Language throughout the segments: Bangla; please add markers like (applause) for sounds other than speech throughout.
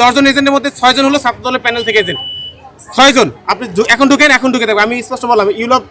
দশজন এজেন্টের মধ্যে ছয়জন হলো ছাত্র দলের প্যানেল থেকে এজেন্ট ছয়জন। আপনি এখন ঢুকেন, এখন ঢুকে দেবো আমি স্পষ্ট বললাম ইউরোপ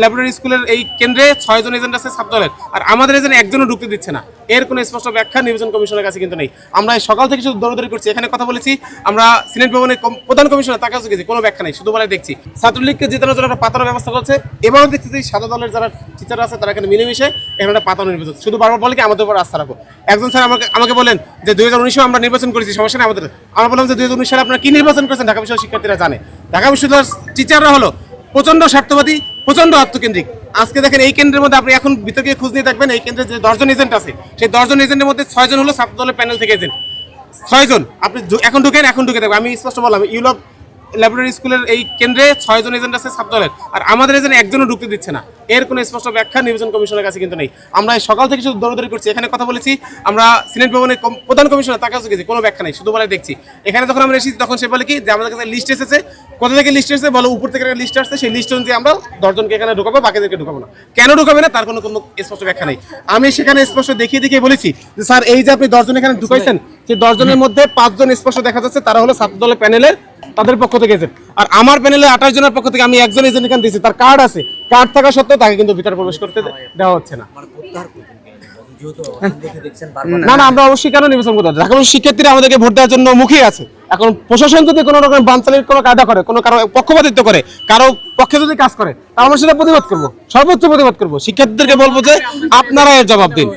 ল্যাবরেটরি স্কুলের এই কেন্দ্রে ছয়জন এজেন্ট আছে ছাত্র দলের আর আমাদের এজেন্ট একজনও ঢুকতে দিচ্ছে না। এর কোনো স্পষ্ট ব্যাখ্যা নির্বাচন কমিশনের কাছে কিন্তু নেই। আমরা সকাল থেকে শুধু দৌড়দৌড়ি করছি। এখানে কথা বলেছি। আমরা সিনেট ভবনের প্রধান কমিশনার তার কাছে গেছি কোনো ব্যাখ্যা নেই। শুধু বলে দেখছি। ছাত্রলীগকে জেতানোর জন্য একটা পাতানোর ব্যবস্থা করছে। এবারও দেখছি যে সাদা দলের যারা টিচার আছে, তারা এখানে মিলেমিশে এখানে একটা পাতানো নির্বাচন। শুধু বারবার বলে কি আমাদের উপর আস্থা রাখো। একজন স্যার আমাকে আমাকে বলেন যে দুই হাজার উনিশেও আমরা নির্বাচন করেছি, সমস্যা নেই আমাদের। আমরা বললাম যে দুই হাজার উনিশ সালে আপনারা কি নির্বাচন করেছেন? ঢাকা বিশ্ববিদ্যালয়ের শিক্ষার্থীরা জানে। ঢাকা বিশ্ববিদ্যালয়ের টিচাররা হলো প্রচণ্ড স্বার্থবাদী প্রচণ্ড আত্মকেন্দ্রিক। আজকে দেখেন এই কেন্দ্রের মধ্যে আপনি এখন গিয়ে খোঁজ নিয়ে দেখবেন, এই কেন্দ্রে যে দশজন এজেন্ট আছে, সেই দশজন এজেন্টের মধ্যে ছয়জন হলো ছাত্র দলের প্যানেল থেকে এজেন্ট ছয়জন। আপনি এখন ঢুকেন, এখন ঢুকে দেবো আমি স্পষ্ট বললাম ইউরোপ ল্যাবরেটরি স্কুলের এই কেন্দ্রে ছয়জন এজেন্ট আছে ছাত্র দলের আর আমাদের এজেন্ট একজনও ঢুকতে দিচ্ছে না। এর কোনো স্পষ্ট ব্যাখ্যা নির্বাচন কমিশনের কাছে কিন্তু নেই। আমরা সকাল থেকে শুধু দৌড়দৌড়ি করছি। এখানে কথা বলেছি, আমরা সিনেট ভবনের প্রধান কমিশনার তার কাছে গেছি, কোনো ব্যাখ্যা নেই, শুধু বলে দেখছি। এখানে যখন আমরা এসেছি, তখন সে বলে কি যে আমাদের কাছে লিস্ট এসেছে। কোথা থেকে লিস্ট এসেছে বলো, উপর থেকে একটা লিস্ট আসছে। সেই লিস্ট অনুযায়ী আমরা দশজনকে এখানে ঢুকাবো, বাকিদেরকে ঢুকাবো না। কেন ঢুকাবে না? তার কোনো কোনো স্পষ্ট ব্যাখ্যা নেই। আমি সেখানে স্পষ্ট দেখিয়ে দেখিয়ে বলেছি যে, স্যার, এই যে আপনি দশজন এখানে ঢুকাইছেন, সেই দশজনের মধ্যে পাঁচজন স্পষ্ট দেখা যাচ্ছে। তারা হলো ছাত্র দলের প্যানেলের তাদের পক্ষ থেকে এজেন্ট আর আমার প্যানেলে আঠাশ জনের পক্ষ থেকে আমি একজন এজেন্ট এখানে দিয়েছি। তার কার্ড আছে। কার্ড থাকা সত্ত্বেও তাকে কিন্তু ভিতরে প্রবেশ করতে দেওয়া হচ্ছে না। মানে না না আমরা অবশ্যই কেন নির্বাচন করতে? ঢাকা শিক্ষার্থীরা আমাদেরকে ভোট দেওয়ার জন্য মুখিয়ে আছে। এখন প্রশাসন যদি কোনো রকম বানচালির কোনো কায়দা করে কোনো কারও পক্ষপাতিত্ব করে কারও পক্ষে যদি কাজ করে তাহলে আমরা সেটা প্রতিবাদ করব। সর্বোচ্চ প্রতিবাদ করব। শিক্ষার্থীদেরকে বলব যে আপনারা এর জবাব দিন।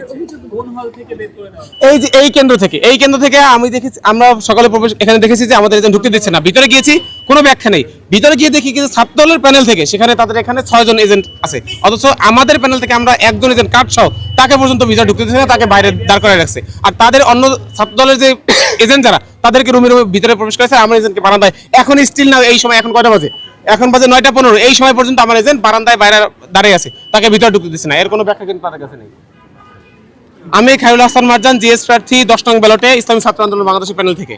এই যে, এই কেন্দ্র থেকে, এই কেন্দ্র থেকে আমি দেখেছি, আমরা সকালে প্রবেশ এখানে দেখেছি যে আমাদের এজেন্ট ঢুকতে দিচ্ছে না। ভিতরে গিয়েছি, কোনো ব্যাখ্যা নেই। ভিতরে গিয়ে দেখি কিন্তু প্যানেল থেকে, সেখানে তাদের এখানে ছয়জন এজেন্ট আছে। অথচ আমাদের প্যানেল থেকে আমরা একজন এজেন্ট সহ তাকে পর্যন্ত ভিতরে ঢুকতে দিচ্ছে না, তাকে বাইরে দাঁড় করে রাখছে। আর তাদের অন্য যে (coughs) এজেন্ট যারা, তাদেরকে রুমে রুমে ভিতরে প্রবেশ করেছে আমার এজেন্টকে বারান্দায় এখন স্টিল না, এই সময় এখন কয়টা বাজে? এখন বাজে নয়টা পনেরো। এই সময় পর্যন্ত আমার এজেন্ট বারান্দায় বাইরে দাঁড়িয়ে আছে, তাকে ভিতরে ঢুকতে দিচ্ছে না। এর কোনো ব্যাখ্যা কিন্তু তাদের কাছে নেই। আমি খায়রুল হাসান মারজান, জিএস প্রার্থী, দশ নং ব্যালটে ইসলামী ছাত্র আন্দোলন বাংলাদেশের প্যানেল থেকে।